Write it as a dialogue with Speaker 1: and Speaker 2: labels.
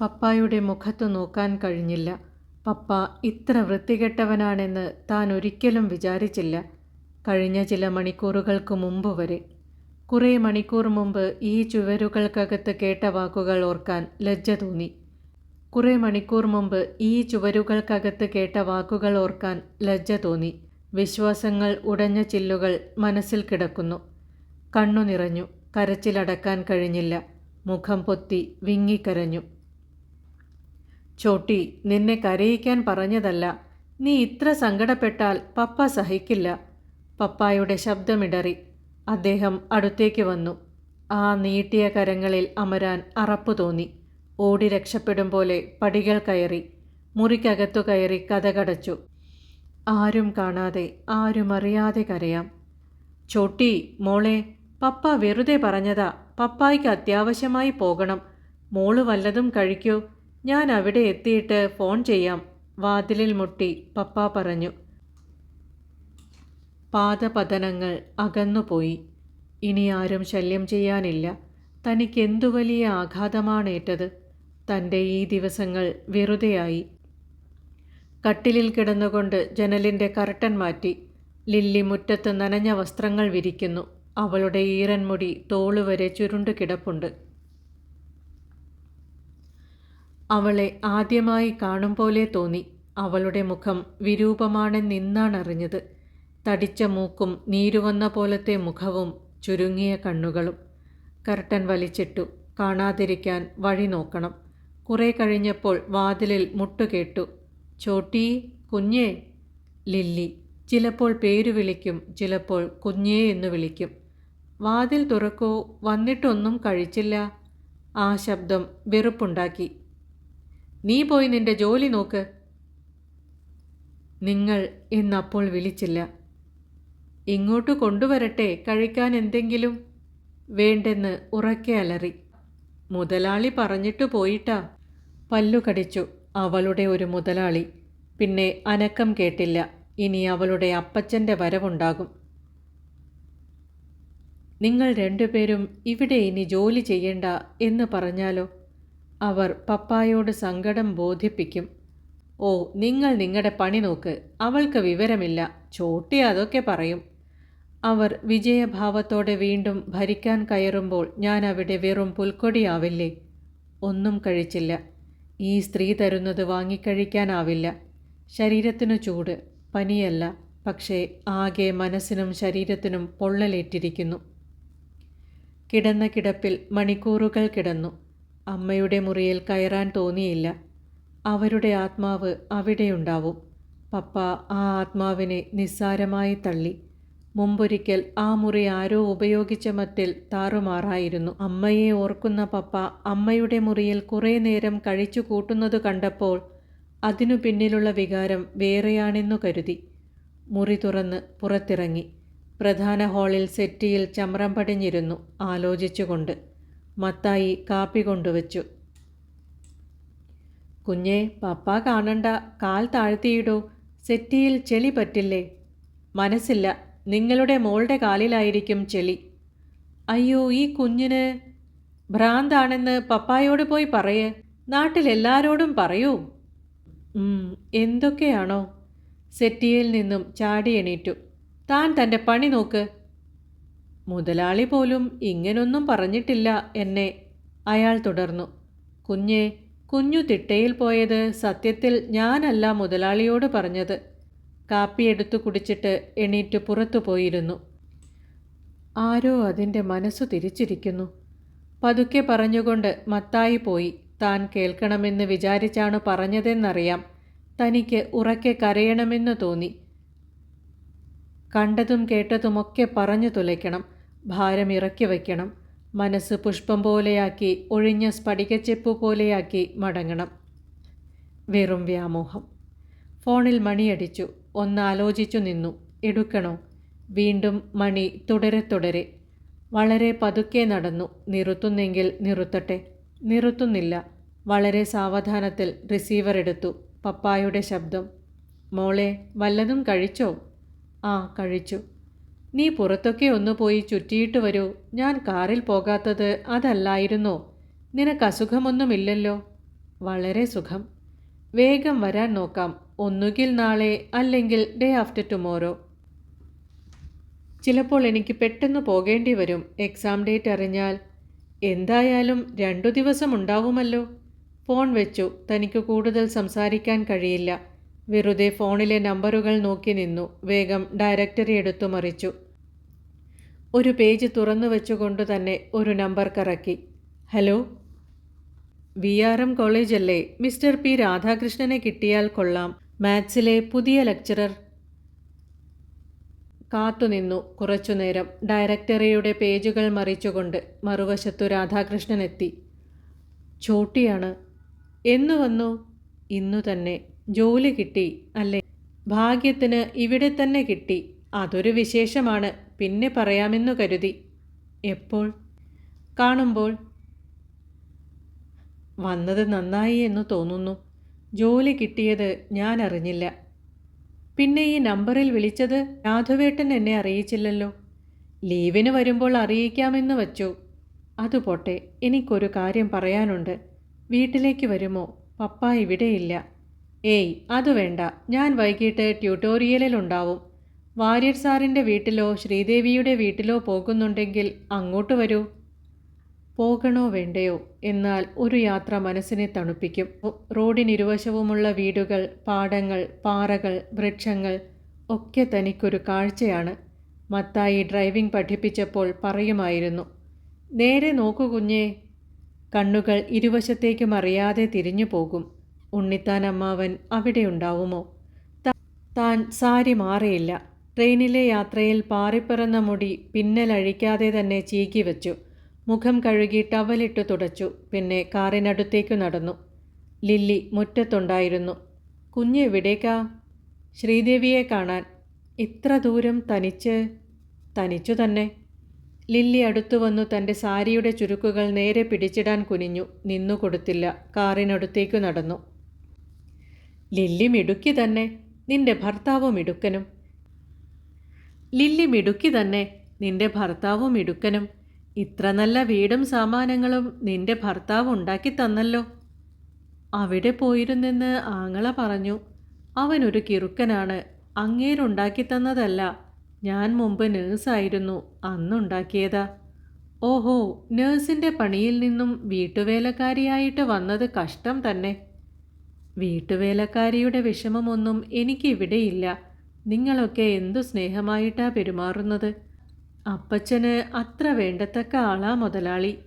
Speaker 1: പപ്പായുടെ മുഖത്തു നോക്കാൻ കഴിഞ്ഞില്ല. പപ്പ ഇത്ര വൃത്തികെട്ടവനാണെന്ന് താൻ ഒരിക്കലും വിചാരിച്ചില്ല. കഴിഞ്ഞ ചില മണിക്കൂറുകൾക്ക് മുമ്പ് വരെ. കുറേ മണിക്കൂർ മുമ്പ് ഈ ചുവരുകൾക്കകത്ത് കേട്ട വാക്കുകൾ ഓർക്കാൻ ലജ്ജ തോന്നി. കുറേ മണിക്കൂർ മുമ്പ് ഈ ചുവരുകൾക്കകത്ത് കേട്ട വാക്കുകൾ ഓർക്കാൻ ലജ്ജ തോന്നി. വിശ്വാസങ്ങൾ ഉടഞ്ഞ ചില്ലുകൾ മനസ്സിൽ കിടക്കുന്നു. കണ്ണു നിറഞ്ഞു. കരച്ചിലടക്കാൻ കഴിഞ്ഞില്ല. മുഖം പൊത്തി വിങ്ങിക്കരഞ്ഞു. ചോട്ടി നിന്നെ കരയിക്കാൻ പറഞ്ഞതല്ല. നീ ഇത്ര സങ്കടപ്പെട്ടാൽ പപ്പ സഹിക്കില്ല. പപ്പായുടെ ശബ്ദമിടറി. അദ്ദേഹം അടുത്തേക്ക് വന്നു. ആ നീട്ടിയ കരങ്ങളിൽ അമരാൻ അറപ്പു തോന്നി. ഓടി രക്ഷപ്പെടും പോലെ പടികൾ കയറി. മുറിക്കകത്തു കയറി കഥകടച്ചു. ആരും കാണാതെ ആരും അറിയാതെ കരയാം. ചോട്ടി മോളെ പപ്പ വെറുതെ പറഞ്ഞതാ. പപ്പായ്ക്ക് അത്യാവശ്യമായി പോകണം. മോൾ വല്ലതും കഴിക്കൂ. ഞാൻ അവിടെ എത്തിയിട്ട് ഫോൺ ചെയ്യാം വാതിലിൽ മുട്ടി പപ്പ പറഞ്ഞു. പാദപതനങ്ങൾ അകന്നുപോയി. ഇനി ആരും ശല്യം ചെയ്യാനില്ല. തനിക്കെന്തു വലിയ ആഘാതമാണേറ്റത്? തന്റെ ഈ ദിവസങ്ങൾ വെറുതെയായി. കട്ടിലിൽ കിടന്നുകൊണ്ട് ജനലിന്റെ കർട്ടൻ മാറ്റി. ലില്ലി മുറ്റത്ത് നനഞ്ഞ വസ്ത്രങ്ങൾ വിരിക്കുന്നു. അവളുടെ ഈറൻമുടി തോളുവരെ ചുരുണ്ടു കിടപ്പുണ്ട്. അവളെ ആദ്യമായി കാണും പോലെ തോന്നി. അവളുടെ മുഖം വിരൂപമാണെന്നിന്നാണറിഞ്ഞത്. തടിച്ച മൂക്കും നീരുവന്ന പോലത്തെ മുഖവും ചുരുങ്ങിയ കണ്ണുകളും. കർട്ടൻ വലിച്ചിട്ടു. കാണാതിരിക്കാൻ വഴി നോക്കണം. കുറേ കഴിഞ്ഞപ്പോൾ വാതിലിൽ മുട്ടുകേട്ടു ചോട്ടി കുഞ്ഞേ. ലില്ലി. ചിലപ്പോൾ പേരു വിളിക്കും ചിലപ്പോൾ കുഞ്ഞേ എന്ന് വിളിക്കും. വാതിൽ തുറക്കൂ വന്നിട്ടൊന്നും കഴിച്ചില്ല. ആ ശബ്ദം വെറുപ്പുണ്ടാക്കി. നീ പോയി നിന്റെ ജോലി നോക്ക്. നിങ്ങൾ എന്നപ്പോൾ വിളിച്ചില്ല. ഇങ്ങോട്ട് കൊണ്ടുവരട്ടെ കഴിക്കാൻ എന്തെങ്കിലും വേണ്ടെന്ന് ഉറക്കെ അലറി. മുതലാളി പറഞ്ഞിട്ട് പോയിട്ടാ. പല്ലു കടിച്ചു. അവളുടെ ഒരു മുതലാളി. പിന്നെ അനക്കം കേട്ടില്ല. ഇനി അവളുടെ അപ്പച്ചന്റെ വരവുണ്ടാകും. നിങ്ങൾ രണ്ടുപേരും ഇവിടെ ഇനി ജോലി ചെയ്യണ്ട എന്ന് പറഞ്ഞാലോ? അവർ പപ്പായോട് സങ്കടം ബോധിപ്പിക്കും. ഓ നിങ്ങൾ നിങ്ങളുടെ പണി നോക്ക് അവൾക്ക് വിവരമില്ല ചോട്ടി അതൊക്കെ പറയും അവർ വിജയഭാവത്തോടെ വീണ്ടും ഭരിക്കാൻ കയറുമ്പോൾ ഞാൻ അവിടെ വെറും പുൽക്കൊടിയാവില്ലേ? ഒന്നും കഴിച്ചില്ല. ഈ സ്ത്രീ തരുന്നത് വാങ്ങിക്കഴിക്കാനാവില്ല. ശരീരത്തിനു ചൂട് പനിയല്ല പക്ഷേ ആകെ മനസ്സിനും ശരീരത്തിനും പൊള്ളലേറ്റിരിക്കുന്നു. കിടന്ന കിടപ്പിൽ മണിക്കൂറുകൾ കിടന്നു. അമ്മയുടെ മുറിയിൽ കയറാൻ തോന്നിയില്ല. അവരുടെ ആത്മാവ് അവിടെയുണ്ടാവും. പപ്പ ആ ആത്മാവിനെ നിസ്സാരമായി തള്ളി. മുമ്പൊരിക്കൽ ആ മുറി ആരോ ഉപയോഗിച്ച മട്ടിൽ താറുമാറായിരുന്നു. അമ്മയെ ഓർക്കുന്ന പപ്പ അമ്മയുടെ മുറിയിൽ കുറേ നേരം കഴിച്ചു കൂട്ടുന്നത് കണ്ടപ്പോൾ അതിനു പിന്നിലുള്ള വികാരം വേറെയാണെന്നു കരുതി. മുറി തുറന്ന് പുറത്തിറങ്ങി. പ്രധാന ഹാളിൽ സെറ്റിയിൽ ചമ്രം പടിഞ്ഞിരുന്നു. ആലോചിച്ചുകൊണ്ട് മത്തായി കാപ്പി കൊണ്ടുവച്ചു. കുഞ്ഞെ പപ്പ കാണണ്ട. കാൽ താഴ്ത്തിയിടൂ. സെറ്റിയിൽ ചെളി പറ്റില്ലേ? മനസ്സില്ല. നിങ്ങളുടെ മോളുടെ കാലിലായിരിക്കും ചെളി. അയ്യോ ഈ കുഞ്ഞിന് ഭ്രാന്താണെന്ന് പപ്പായോട് പോയി പറയേ. നാട്ടിലെല്ലാരോടും പറയൂ. എന്തൊക്കെയാണോ? സെറ്റിയിൽ നിന്നും ചാടി എണീറ്റു. താൻ തന്റെ പണി നോക്ക്. മുതലാളി പോലും ഇങ്ങനൊന്നും പറഞ്ഞിട്ടില്ല എന്നെ. അയാൾ തുടർന്നു. കുഞ്ഞെ കുഞ്ഞു തിട്ടയിൽ പോയത് സത്യത്തിൽ ഞാനല്ല മുതലാളിയോട് പറഞ്ഞത്. കാപ്പി എടുത്തു കുടിച്ചിട്ട് എണീറ്റ് പുറത്തു പോയിരുന്നു. ആരോ അതിന്റെ മനസ്സു തിരിച്ചിരിക്കുന്നു. പതുക്കെ പറഞ്ഞുകൊണ്ട് മത്തായി പോയി. താൻ കേൾക്കണമെന്ന് വിചാരിച്ചാണ് പറഞ്ഞതെന്നറിയാം. തനിക്ക് ഉറക്കെ കരയണമെന്ന് തോന്നി. കണ്ടതും കേട്ടതുമൊക്കെ പറഞ്ഞു തുലയ്ക്കണം. ഭാരം ഇറക്കി വയ്ക്കണം. മനസ്സ് പുഷ്പം പോലെയാക്കി ഒഴിഞ്ഞ സ്ഫടികച്ചെപ്പ് പോലെയാക്കി മടങ്ങണം. വെറും വ്യാമോഹം. ഫോണിൽ മണിയടിച്ചു. ഒന്നാലോചിച്ചു നിന്നു. എടുക്കണോ? വീണ്ടും മണി തുടരെ തുടരെ. വളരെ പതുക്കെ നടന്നു. നിറുത്തുന്നെങ്കിൽ നിറുത്തട്ടെ. നിറുത്തുന്നില്ല. വളരെ സാവധാനത്തിൽ റിസീവർ എടുത്തു. പപ്പായുടെ ശബ്ദം. മോളെ വല്ലതും കഴിച്ചോ? ആ കഴിച്ചു. നീ പുറത്തൊക്കെ ഒന്ന് പോയി ചുറ്റിയിട്ട് വരൂ. ഞാൻ കാറിൽ പോകാത്തത് അതല്ലായിരുന്നു? നിനക്ക് അസുഖമൊന്നുമില്ലല്ലോ? വളരെ സുഖം. വേഗം വരാൻ നോക്കാം. ഒന്നുകിൽ നാളെ അല്ലെങ്കിൽ ഡേ ആഫ്റ്റർ ടുമോറോ ചിലപ്പോൾ എനിക്ക് പെട്ടെന്ന് പോകേണ്ടി വരും. എക്സാം ഡേറ്റ് അറിഞ്ഞാൽ. എന്തായാലും രണ്ടു ദിവസം ഉണ്ടാവുമല്ലോ. ഫോൺ വെച്ചു. തനിക്ക് കൂടുതൽ സംസാരിക്കാൻ കഴിയില്ല. വെറുതെ ഫോണിലെ നമ്പറുകൾ നോക്കി നിന്നു. വേഗം ഡയറക്ടറി എടുത്തു മറിച്ചു. ഒരു പേജ് തുറന്നു വെച്ചുകൊണ്ട് തന്നെ ഒരു നമ്പർ കറക്കി. ഹലോ? വി ആർ എം കോളേജല്ലേ മിസ്റ്റർ പി രാധാകൃഷ്ണനെ കിട്ടിയാൽ കൊള്ളാം. മാത്സിലെ പുതിയ ലെക്ചറർ. കാത്തുനിന്നു കുറച്ചുനേരം ഡയറക്ടറിയുടെ പേജുകൾ മറിച്ചുകൊണ്ട് മറുവശത്തു രാധാകൃഷ്ണൻ എത്തി. ചോട്ടിയാണ്. എന്നു വന്നു? ഇന്നു തന്നെ. ജോലി കിട്ടി അല്ലേ? ഭാഗ്യത്തിന് ഇവിടെ തന്നെ കിട്ടി. അതൊരു വിശേഷമാണ്. പിന്നെ പറയാമെന്നു കരുതി. എപ്പോൾ? കാണുമ്പോൾ. വന്നത് നന്നായി എന്ന് തോന്നുന്നു. ജോലി കിട്ടിയത് ഞാൻ അറിഞ്ഞില്ല. പിന്നെ ഈ നമ്പറിൽ വിളിച്ചത് രാധുവേട്ടൻ എന്നെ അറിയിച്ചില്ലല്ലോ. ലീവിന് വരുമ്പോൾ അറിയിക്കാമെന്ന് വച്ചു. അതുപോട്ടെ എനിക്കൊരു കാര്യം പറയാനുണ്ട്. വീട്ടിലേക്ക് വരുമോ? പപ്പ ഇവിടെയില്ല. ഏയ് അത് വേണ്ട. ഞാൻ വൈകിട്ട് ട്യൂട്ടോറിയലിലുണ്ടാവും. വാര്യർ സാറിന്റെ വീട്ടിലോ ശ്രീദേവിയുടെ വീട്ടിലോ പോകുന്നുണ്ടെങ്കിൽ അങ്ങോട്ട് വരൂ. പോകണോ വേണ്ടയോ? എന്നാൽ ഒരു യാത്ര മനസ്സിനെ തണുപ്പിക്കും. റോഡിനിരുവശവുമുള്ള വീടുകൾ പാടങ്ങൾ പാറകൾ വൃക്ഷങ്ങൾ ഒക്കെ തനിക്കൊരു കാഴ്ചയാണ്. മത്തായി ഡ്രൈവിംഗ് പഠിപ്പിച്ചപ്പോൾ പറയുമായിരുന്നു നേരെ നോക്കൂ കുഞ്ഞേ. കണ്ണുകൾ ഇരുവശത്തേക്കും അറിയാതെ തിരിഞ്ഞു പോകും. ഉണ്ണിത്താൻ അമ്മാവൻ അവിടെ ഉണ്ടാവുമോ? താൻ സാരി മാറിയില്ല. ട്രെയിനിലെ യാത്രയിൽ പാറിപ്പിറന്ന മുടി പിന്നലഴിക്കാതെ തന്നെ ചീക്കി വെച്ചു. മുഖം കഴുകി ടവലിട്ട് തുടച്ചു. പിന്നെ കാറിനടുത്തേക്കു നടന്നു. ലില്ലി മുറ്റത്തുണ്ടായിരുന്നു. കുഞ്ഞ് എവിടേക്കാ? ശ്രീദേവിയെ കാണാൻ. ഇത്ര ദൂരം തനിച്ച് തനിച്ചു തന്നെ. ലില്ലി അടുത്തു വന്നു തന്റെ സാരിയുടെ ചുരുക്കുകൾ നേരെ പിടിച്ചിടാൻ കുനിഞ്ഞു. നിന്നു കൊടുത്തില്ല കാറിനടുത്തേക്ക് നടന്നു. ലില്ലി മിടുക്കി തന്നെ. നിന്റെ ഭർത്താവും മിടുക്കനും. ലില്ലി മിടുക്കി തന്നെ നിന്റെ ഭർത്താവും മിടുക്കനും. ഇത്ര നല്ല വീടും സാമാനങ്ങളും നിന്റെ ഭർത്താവ് ഉണ്ടാക്കി തന്നല്ലോ. അവിടെ പോയിരുന്നെന്ന് ആങ്ങള പറഞ്ഞു. അവനൊരു കിറുക്കനാണ്. അങ്ങേരുണ്ടാക്കി തന്നതല്ല. ഞാൻ മുമ്പ് നേഴ്സായിരുന്നു. അന്നുണ്ടാക്കിയതാ. ഓഹോ നേഴ്സിന്റെ പണിയിൽ നിന്നും വീട്ടുവേലക്കാരിയായിട്ട് വന്നത് കഷ്ടം തന്നെ. വീട്ടുവേലക്കാരിയുടെ വിഷമമൊന്നും എനിക്കിവിടെയില്ല. നിങ്ങളൊക്കെ എന്തു സ്നേഹമായിട്ടാ പെരുമാറുന്നത്? അപ്പച്ചന് അത്ര വേണ്ടത്തക്ക ആളാ മുതലാളി.